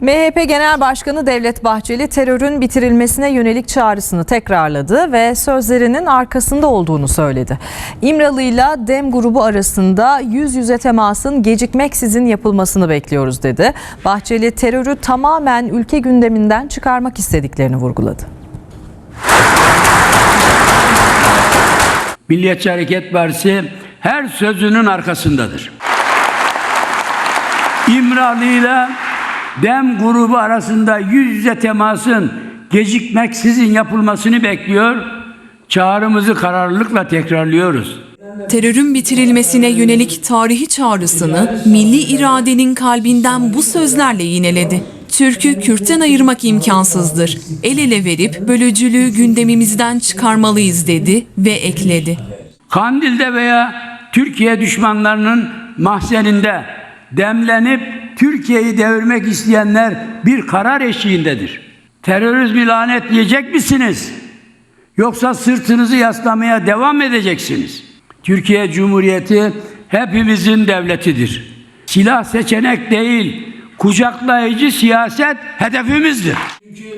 MHP Genel Başkanı Devlet Bahçeli terörün bitirilmesine yönelik çağrısını tekrarladı ve sözlerinin arkasında olduğunu söyledi. İmralı ile Dem grubu arasında yüz yüze temasın gecikmeksizin yapılmasını bekliyoruz dedi. Bahçeli terörü tamamen ülke gündeminden çıkarmak istediklerini vurguladı. Milliyetçi Hareket Partisi her sözünün arkasındadır. İmralı ile Dem grubu arasında yüz yüze temasın gecikmeksizin yapılmasını bekliyor. Çağrımızı kararlılıkla tekrarlıyoruz. Terörün bitirilmesine yönelik tarihi çağrısını milli iradenin kalbinden bu sözlerle yineledi. Türk'ü Kürt'ten ayırmak imkansızdır. El ele verip bölücülüğü gündemimizden çıkarmalıyız dedi ve ekledi. Kandil'de veya Türkiye düşmanlarının mahzeninde demlenip Türkiye'yi devirmek isteyenler bir karar eşiğindedir. Terörizmi lanetleyecek misiniz? Yoksa sırtınızı yaslamaya devam edeceksiniz. Türkiye Cumhuriyeti hepimizin devletidir. Silah seçenek değil, kucaklayıcı siyaset hedefimizdir.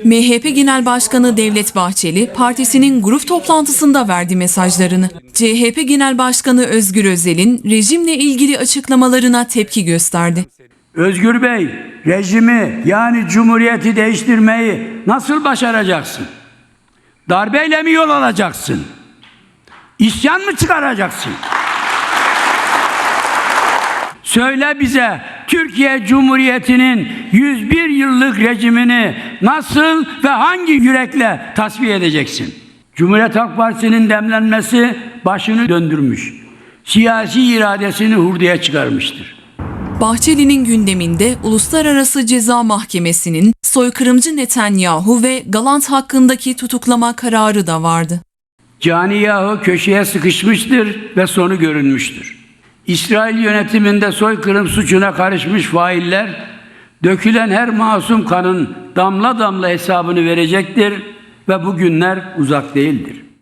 MHP Genel Başkanı Devlet Bahçeli partisinin grup toplantısında verdi mesajlarını. CHP Genel Başkanı Özgür Özel'in rejimle ilgili açıklamalarına tepki gösterdi. Özgür Bey, rejimi yani cumhuriyeti değiştirmeyi nasıl başaracaksın? Darbeyle mi yol alacaksın? İsyan mı çıkaracaksın? Söyle bize Türkiye Cumhuriyeti'nin 101 yıllık rejimini nasıl ve hangi yürekle tasfiye edeceksin? Cumhuriyet Halk Partisi'nin demlenmesi başını döndürmüş. Siyasi iradesini hurdaya çıkarmıştır. Bahçeli'nin gündeminde Uluslararası Ceza Mahkemesi'nin soykırımcı Netanyahu ve Galant hakkındaki tutuklama kararı da vardı. Caniyahu köşeye sıkışmıştır ve sonu görünmüştür. İsrail yönetiminde soykırım suçuna karışmış failler dökülen her masum kanın damla damla hesabını verecektir ve bu günler uzak değildir.